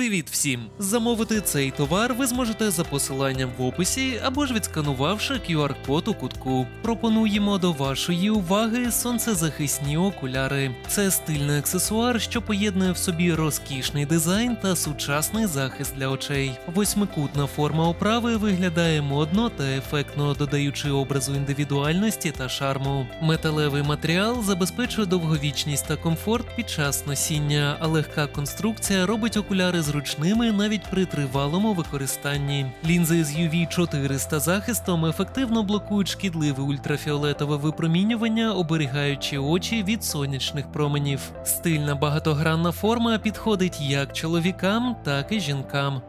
Привіт всім! Замовити цей товар ви зможете за посиланням в описі або ж відсканувавши QR-код у кутку. Пропонуємо до вашої уваги сонцезахисні окуляри. Це стильний аксесуар, що поєднує в собі розкішний дизайн та сучасний захист для очей. Восьмикутна форма оправи виглядає модно та ефектно, додаючи образу індивідуальності та шарму. Металевий матеріал забезпечує довговічність та комфорт під час носіння, а легка конструкція робить окуляри зручними навіть при тривалому використанні. Лінзи з UV 400 захистом ефективно блокують шкідливе ультрафіолетове випромінювання, оберігаючи очі від сонячних променів. Стильна багатогранна форма підходить як чоловікам, так і жінкам.